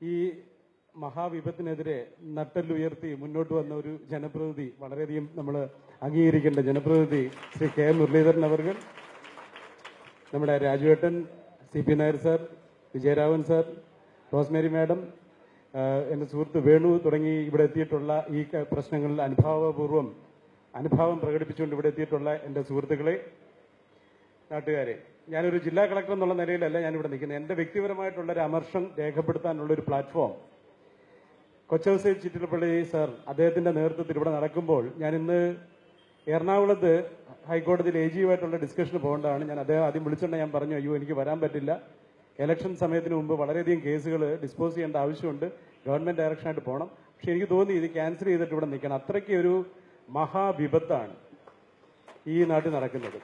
ഈ മഹാവിപത്തിനെതിരെ നട്ടല്ലുയർത്തി മുന്നോട്ട് വന്ന ഒരു ജനപ്രതിനിധി വളരെയധികം നമ്മൾ അംഗീകരിക്കേണ്ട ജനപ്രതിനിധി ശ്രീ കെ മുരളീധരൻ അവർ നമ്മുടെ രാജുവേട്ടൻ C P Nair sir Vijayaraghavan sir Rosemary madam എന്റെ സുഹൃത്ത് വേണു തുടങ്ങി ഇവിടെ എത്തിയിട്ടുള്ള ഈ പ്രശ്നങ്ങളിൽ അനുഭാവപൂർവം അനുഭാവം പ്രകടിപ്പിച്ചുകൊണ്ട് ഇവിടെ എത്തിയിട്ടുള്ള എന്റെ സുഹൃത്തുക്കളെ നാട്ടുകാരെ ഞാനൊരു ജില്ലാ കളക്ടർ എന്നുള്ള നിലയിലല്ല ഞാനിവിടെ നിൽക്കുന്നത്. എന്റെ വ്യക്തിപരമായിട്ടുള്ള ഒരു അമർഷം രേഖപ്പെടുത്താനുള്ള ഒരു പ്ലാറ്റ്ഫോം കൊച്ചൗസേ ചിറ്റിലപ്പള്ളി സർ അദ്ദേഹത്തിന്റെ നേതൃത്വത്തിൽ ഇവിടെ നടക്കുമ്പോൾ ഞാൻ ഇന്ന് എറണാകുളത്ത് ഹൈക്കോടതിയിൽ എ ജിയുമായിട്ടുള്ള ഡിസ്കഷന് പോകേണ്ടതാണ്. ഞാൻ അദ്ദേഹം ആദ്യം വിളിച്ചുകൊണ്ട് ഞാൻ പറഞ്ഞു അയ്യോ എനിക്ക് വരാൻ പറ്റില്ല. ഇലക്ഷൻ സമയത്തിന് മുമ്പ് വളരെയധികം കേസുകൾ ഡിസ്പോസ് ചെയ്യേണ്ട ആവശ്യമുണ്ട്. ഗവൺമെന്റ് ഡയറക്ഷനായിട്ട് പോകണം. പക്ഷെ എനിക്ക് തോന്നി ഇത് ക്യാൻസൽ ചെയ്തിട്ട് ഇവിടെ നിൽക്കണം. അത്രയ്ക്ക് ഒരു മഹാവിപത്താണ് ഈ നാട്ടിൽ നടക്കുന്നത്.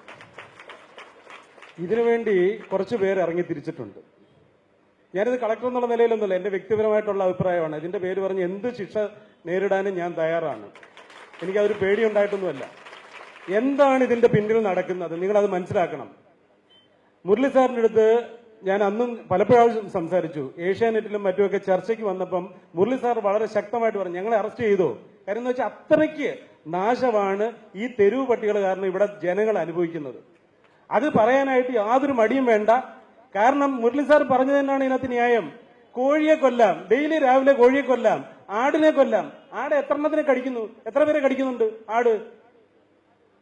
ഇതിനുവേണ്ടി കുറച്ച് പേര് ഇറങ്ങി തിരിച്ചിട്ടുണ്ട്. ഞാനിത് കളക്ടർ എന്നുള്ള നിലയിലൊന്നുമല്ല എന്റെ വ്യക്തിപരമായിട്ടുള്ള അഭിപ്രായമാണ്. ഇതിന്റെ പേര് പറഞ്ഞ് എന്ത് ശിക്ഷ നേരിടാനും ഞാൻ തയ്യാറാണ്. എനിക്ക് അതൊരു പേടിയുണ്ടായിട്ടൊന്നുമല്ല. എന്താണ് ഇതിന്റെ പിന്നിൽ നടക്കുന്നത്? നിങ്ങളത് മനസ്സിലാക്കണം. മുരളി സാറിന്റെ അടുത്ത് ഞാൻ അന്നും പലപ്പോഴും സംസാരിച്ചു. ഏഷ്യാനെറ്റിലും മറ്റുമൊക്കെ ചർച്ചയ്ക്ക് വന്നപ്പം മുരളി സാർ വളരെ ശക്തമായിട്ട് പറഞ്ഞു ഞങ്ങളെ അറസ്റ്റ് ചെയ്തോ? കാര്യം എന്ന് വെച്ചാൽ അത്രയ്ക്ക് നാശമാണ് ഈ തെരുവ് പട്ടികൾ കാരണം ഇവിടെ ജനങ്ങൾ അനുഭവിക്കുന്നത്. അത് പറയാനായിട്ട് യാതൊരു മടിയും വേണ്ട. കാരണം മുരളി സാർ പറഞ്ഞു തന്നെയാണ് ഇതിനകത്ത് ന്യായം. കോഴിയെ കൊല്ലാം. ഡെയിലി രാവിലെ കോഴിയെ കൊല്ലാം. ആടിനെ കൊല്ലാം. ആട് എത്ര എണ്ണത്തിനെ കടിക്കുന്നു? എത്ര പേരെ കടിക്കുന്നുണ്ട്? ആട്.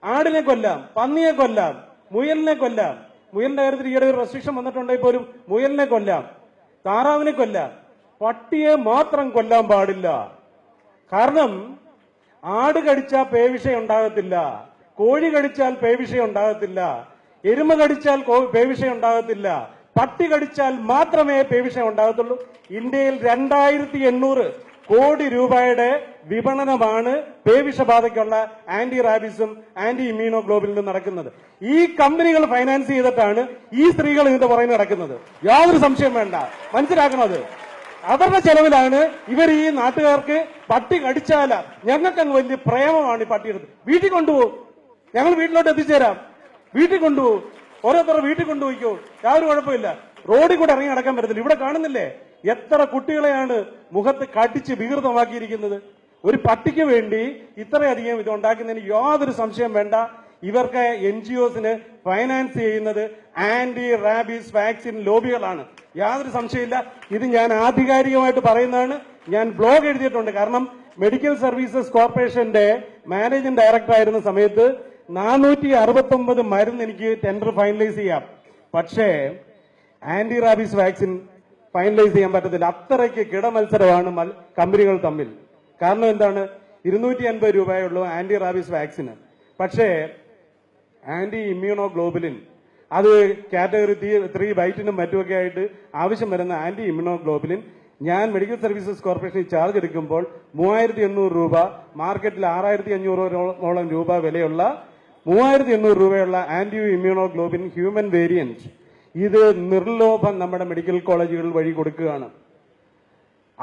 ആടിനെ കൊല്ലാം. പന്നിയെ കൊല്ലാം. മുയലിനെ കൊല്ലാം. മുയലിന്റെ കാര്യത്തിൽ ഈയിടെ ഒരു റെസ്ട്രിക്ഷൻ വന്നിട്ടുണ്ടെങ്കിൽ പോലും മുയലിനെ കൊല്ലാം. താറാവിനെ കൊല്ലാം. പട്ടിയെ മാത്രം കൊല്ലാൻ പാടില്ല. കാരണം ആട് കടിച്ചാൽ പേവിഷ ഉണ്ടാകത്തില്ല കോഴി കടിച്ചാൽ പേവിഷ ഉണ്ടാകത്തില്ല എരുമ കടിച്ചാൽ പേവിഷം ഉണ്ടാകത്തില്ല. പട്ടി കടിച്ചാൽ മാത്രമേ പേവിഷയം ഉണ്ടാകത്തുള്ളൂ. ഇന്ത്യയിൽ രണ്ടായിരത്തി എണ്ണൂറ് കോടി രൂപയുടെ വിപണനമാണ് പേവിഷബാധയ്ക്കുള്ള ആന്റി റാബിസും ആന്റി ഇമ്മ്യൂണോ ഗ്ലോബിലും നടക്കുന്നത്. ഈ കമ്പനികൾ ഫൈനാൻസ് ചെയ്തിട്ടാണ് ഈ സ്ത്രീകൾ ഇതിന്റെ പുറകെ നടക്കുന്നത്. യാതൊരു സംശയം വേണ്ട. മനസ്സിലാക്കണത് അവരുടെ ചെലവിലാണ് ഇവർ ഈ നാട്ടുകാർക്ക് പട്ടി കടിച്ചാല. ഞങ്ങൾക്ക് അങ്ങ് വലിയ പ്രേമമാണ് ഈ പട്ടിയെടുത്ത് വീട്ടിൽ കൊണ്ടുപോകും. ഞങ്ങൾ വീട്ടിലോട്ട് എത്തിച്ചേരാം വീട്ടിൽ കൊണ്ടുപോകും ഓരോരുത്തർ വീട്ടിൽ കൊണ്ടുപോയിക്കോ യാതൊരു കുഴപ്പമില്ല. റോഡിൽ കൂടെ ഇറങ്ങി നടക്കാൻ പറ്റത്തില്ല. ഇവിടെ കാണുന്നില്ലേ? എത്ര കുട്ടികളെയാണ് മുഖത്ത് കടിച്ച് വികൃതമാക്കിയിരിക്കുന്നത്. ഒരു പട്ടിക്ക് വേണ്ടി ഇത്രയധികം ഇത് ഉണ്ടാക്കുന്നതിന് യാതൊരു സംശയം വേണ്ട. ഇവർക്ക് എൻ ജി ഒസിന് ഫൈനാൻസ് ചെയ്യുന്നത് ആന്റി റാബീസ് വാക്സിൻ ലോബികളാണ്. യാതൊരു സംശയമില്ല. ഇത് ഞാൻ ആധികാരികമായിട്ട് പറയുന്നതാണ്. ഞാൻ ബ്ലോഗ് എഴുതിയിട്ടുണ്ട്. കാരണം മെഡിക്കൽ സർവീസസ് കോർപ്പറേഷന്റെ മാനേജിംഗ് ഡയറക്ടർ ആയിരുന്ന സമയത്ത് നാനൂറ്റി അറുപത്തി ഒമ്പത് മരുന്ന് എനിക്ക് ടെൻഡർ ഫൈനലൈസ് ചെയ്യാം. പക്ഷേ ആന്റി റാബീസ് വാക്സിൻ ഫൈനലൈസ് ചെയ്യാൻ പറ്റത്തില്ല. അത്രയ്ക്ക് കിടമത്സരമാണ് മത്സരമാണ് കമ്പനികൾ തമ്മിൽ. കാരണം എന്താണ്? ഇരുന്നൂറ്റി അൻപത് രൂപയുള്ളൂ ആന്റി റാബീസ് വാക്സിന് പക്ഷേ ആന്റി ഇമ്മ്യൂണോ ഗ്ലോബുലിൻ അത് കാറ്റഗറി ത്രീ ബൈറ്റിനും മറ്റുമൊക്കെ ആയിട്ട് ആവശ്യം വരുന്ന ആന്റി ഇമ്മ്യൂണോ ഗ്ലോബുലിൻ ഞാൻ മെഡിക്കൽ സർവീസസ് കോർപ്പറേഷനിൽ ചാർജ് എടുക്കുമ്പോൾ മൂവായിരത്തി എണ്ണൂറ് രൂപ മാർക്കറ്റിൽ ആറായിരത്തി അഞ്ഞൂറോളം രൂപ വിലയുള്ള മൂവായിരത്തി എണ്ണൂറ് രൂപയുള്ള anti immunoglobulin human variant ഇത് നിർലോഭം നമ്മുടെ മെഡിക്കൽ കോളേജുകൾ വഴി കൊടുക്കുകയാണ്.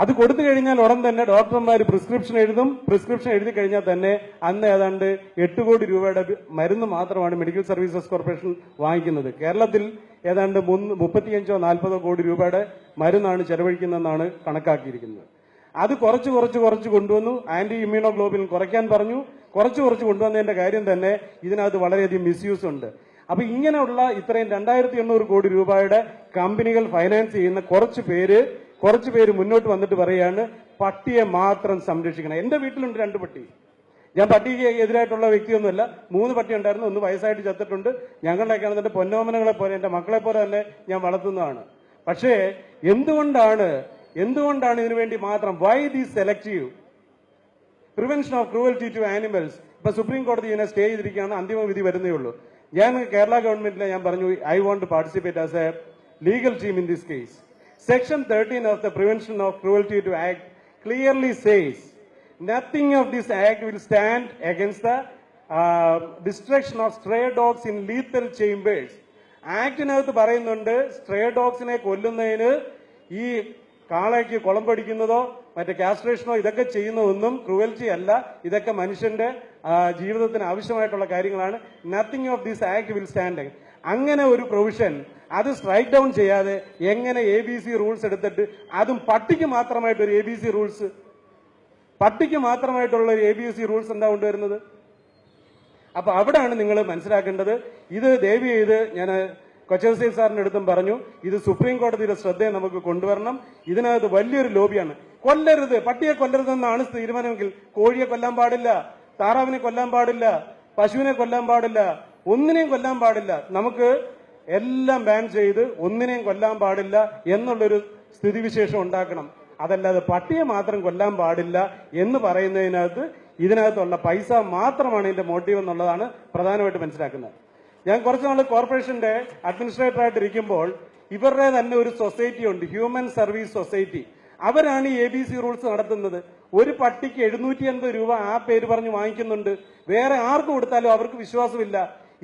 അത് കൊടുത്തു കഴിഞ്ഞാൽ ഉടൻ തന്നെ ഡോക്ടർമാർ പ്രിസ്ക്രിപ്ഷൻ എഴുതും. പ്രിസ്ക്രിപ്ഷൻ എഴുതി കഴിഞ്ഞാൽ തന്നെ അന്ന് ഏതാണ്ട് എട്ട് കോടി രൂപയുടെ മരുന്ന് മാത്രമാണ് മെഡിക്കൽ സർവീസസ് കോർപ്പറേഷൻ വാങ്ങിക്കുന്നത്. കേരളത്തിൽ ഏതാണ്ട് മുപ്പത്തിയഞ്ചോ നാൽപ്പതോ കോടി രൂപയുടെ മരുന്നാണ് ചെലവഴിക്കുന്നതെന്നാണ് കണക്കാക്കിയിരിക്കുന്നത്. അത് കുറച്ച് കുറച്ച് കുറച്ച് കൊണ്ടുവന്നു. ആന്റി ഇമ്യൂണോഗ്ലോബിൻ കുറയ്ക്കാൻ പറഞ്ഞു. കുറച്ച് കുറച്ച് കൊണ്ടുവന്നതിന്റെ കാര്യം തന്നെ ഇതിനകത്ത് വളരെയധികം മിസ്യൂസ് ഉണ്ട്. അപ്പൊ ഇങ്ങനെയുള്ള ഇത്രയും രണ്ടായിരത്തി എണ്ണൂറ് കോടി രൂപയുടെ കമ്പനികൾ ഫൈനാൻസ് ചെയ്യുന്ന കുറച്ച് പേര് കുറച്ച് പേര് മുന്നോട്ട് വന്നിട്ട് പറയാണ് പട്ടിയെ മാത്രം സംരക്ഷിക്കണം. എന്റെ വീട്ടിലുണ്ട് രണ്ട് പട്ടി. ഞാൻ പട്ടിക്ക് എതിരായിട്ടുള്ള വ്യക്തിയൊന്നുമല്ല. മൂന്ന് പട്ടി ഉണ്ടായിരുന്നു. ഒന്ന് വയസ്സായിട്ട് ചത്തിട്ടുണ്ട്. ഞങ്ങളുടെയൊക്കെ എന്റെ പൊന്നോമനങ്ങളെ പോലെ എന്റെ മക്കളെ പോലെ തന്നെ ഞാൻ വളർത്തുന്നതാണ്. പക്ഷേ എന്തുകൊണ്ടാണ് എന്തുകൊണ്ടാണ് ഇതിനുവേണ്ടി മാത്രം why the selective prevention of cruelty to animals ഇപ്പൊ സുപ്രീം കോടതി ഇതിനെ സ്റ്റേ ചെയ്തിരിക്കുകയാണ്. അന്തിമ വിധി വരുന്നേ ഉള്ളൂ. ഞാൻ കേരള ഗവൺമെന്റിനെ ഞാൻ പറഞ്ഞു I want to participate as a legal team in this case section thirteen of the prevention of cruelty to act clearly says nothing of this act will stand against the destruction of stray dogs in lethal chambers ആക്ടിനകത്ത് പറയുന്നുണ്ട് stray ഡോഗ്സിനെ കൊല്ലുന്നതിന് ഈ കാളയ്ക്ക് കുളമ്പടിക്കുന്നതോ മറ്റേ കാസ്ട്രേഷനോ ഇതൊക്കെ ചെയ്യുന്നതൊന്നും cruelty അല്ല. ഇതൊക്കെ മനുഷ്യന്റെ ജീവിതത്തിന് ആവശ്യമായിട്ടുള്ള കാര്യങ്ങളാണ്. Nothing of this act will stand അങ്ങനെ ഒരു പ്രൊവിഷൻ അത് സ്ട്രൈക്ക് ഡൗൺ ചെയ്യാതെ എങ്ങനെ എ ബി സി റൂൾസ് എടുത്തിട്ട് അതും പട്ടിക്ക് മാത്രമായിട്ട് ഒരു എ ബി സി റൂൾസ് പട്ടിക്ക് മാത്രമായിട്ടുള്ള ഒരു എ ബി സി റൂൾസ് എന്താ കൊണ്ടുവരുന്നത്? അപ്പൊ അവിടെയാണ് നിങ്ങൾ മനസ്സിലാക്കേണ്ടത്. ഇത് ദയവ് ചെയ്ത് ഞാൻ കൊച്ചൗസൈ സാറിന്റെ അടുത്തും പറഞ്ഞു ഇത് സുപ്രീം കോടതിയുടെ ശ്രദ്ധയെ നമുക്ക് കൊണ്ടുവരണം. ഇതിനകത്ത് വലിയൊരു ലോബിയാണ്. കൊല്ലരുത് പട്ടിയെ കൊല്ലരുതെന്നാണ് തീരുമാനമെങ്കിൽ കോഴിയെ കൊല്ലാൻ പാടില്ല താറാവിനെ കൊല്ലാൻ പാടില്ല പശുവിനെ കൊല്ലാൻ പാടില്ല ഒന്നിനെയും കൊല്ലാൻ പാടില്ല. നമുക്ക് എല്ലാം ബാൻ ചെയ്ത് ഒന്നിനെയും കൊല്ലാൻ പാടില്ല എന്നുള്ളൊരു സ്ഥിതിവിശേഷം ഉണ്ടാക്കണം. അതല്ലാതെ പട്ടിയെ മാത്രം കൊല്ലാൻ പാടില്ല എന്ന് പറയുന്നതിനകത്ത് ഇതിനകത്തുള്ള പൈസ മാത്രമാണ് ഇതിന്റെ മോട്ടീവ് എന്നുള്ളതാണ് പ്രധാനമായിട്ട് മനസ്സിലാക്കുന്നത്. ഞാൻ കുറച്ച് നാൾ കോർപ്പറേഷന്റെ അഡ്മിനിസ്ട്രേറ്റർ ആയിട്ട് ഇരിക്കുമ്പോൾ ഇവരുടെ തന്നെ ഒരു സൊസൈറ്റി ഉണ്ട് ഹ്യൂമൻ സർവീസ് സൊസൈറ്റി അവരാണ് എ ബി സി റൂൾസ് നടത്തുന്നത്. ഒരു പട്ടിക്ക് എഴുന്നൂറ്റി അൻപത് രൂപ ആ പേര് പറഞ്ഞ് വാങ്ങിക്കുന്നുണ്ട്. വേറെ ആർക്ക് കൊടുത്താലും അവർക്ക് വിശ്വാസമില്ല.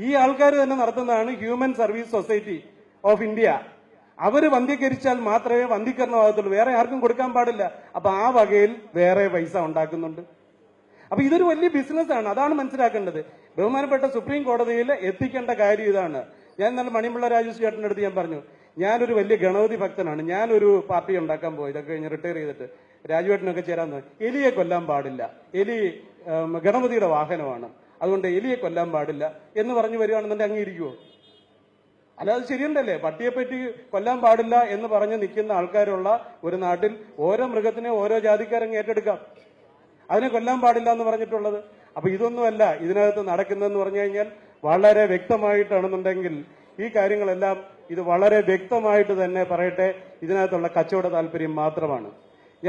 ഈ ആൾക്കാർ തന്നെ നടത്തുന്നതാണ് human service society of India അവർ വന്ധ്യകരിച്ചാൽ മാത്രമേ വന്ധ്യീകരണമാകത്തുള്ളൂ വേറെ ആർക്കും കൊടുക്കാൻ പാടില്ല. അപ്പൊ ആ വകയിൽ വേറെ പൈസ ഉണ്ടാക്കുന്നുണ്ട്. അപ്പൊ ഇതൊരു വലിയ ബിസിനസ് ആണ്. അതാണ് മനസ്സിലാക്കേണ്ടത്. ബഹുമാനപ്പെട്ട സുപ്രീം കോടതിയിൽ എത്തിക്കേണ്ട കാര്യം ഇതാണ്. ഞാൻ ഇന്നലെ മണിമുള്ള രാജു ചേട്ടന്റെ അടുത്ത് ഞാൻ പറഞ്ഞു ഞാനൊരു വലിയ ഗണപതി ഭക്തനാണ്. ഞാനൊരു പാർട്ടി ഉണ്ടാക്കാൻ പോയി. ഇതൊക്കെ കഴിഞ്ഞ് റിട്ടയർ ചെയ്തിട്ട് രാജുവേട്ടനൊക്കെ ചേരാൻ തോന്നി. എലിയെ കൊല്ലാൻ പാടില്ല. എലി ഗണപതിയുടെ വാഹനമാണ്. അതുകൊണ്ട് എലിയെ കൊല്ലാൻ പാടില്ല എന്ന് പറഞ്ഞു വരികയാണെന്നുണ്ടെങ്കിൽ അംഗീകരിക്കുമോ അല്ലാതെ ശരിയുണ്ടല്ലേ പട്ടിയെപ്പറ്റി കൊല്ലാൻ പാടില്ല എന്ന് പറഞ്ഞ് നിൽക്കുന്ന ആൾക്കാരുള്ള ഒരു നാട്ടിൽ ഓരോ മൃഗത്തിനെ ഓരോ ജാതിക്കാരങ്ങ് ഏറ്റെടുക്കാം. അതിനെ കൊല്ലാൻ പാടില്ല എന്ന് പറഞ്ഞിട്ടുള്ളത്. അപ്പൊ ഇതൊന്നുമല്ല ഇതിനകത്ത് നടക്കുന്നതെന്ന് പറഞ്ഞു കഴിഞ്ഞാൽ വളരെ വ്യക്തമായിട്ടാണെന്നുണ്ടെങ്കിൽ ഈ കാര്യങ്ങളെല്ലാം ഇത് വളരെ വ്യക്തമായിട്ട് തന്നെ പറയട്ടെ. ഇതിനകത്തുള്ള കച്ചവട താല്പര്യം മാത്രമാണ്.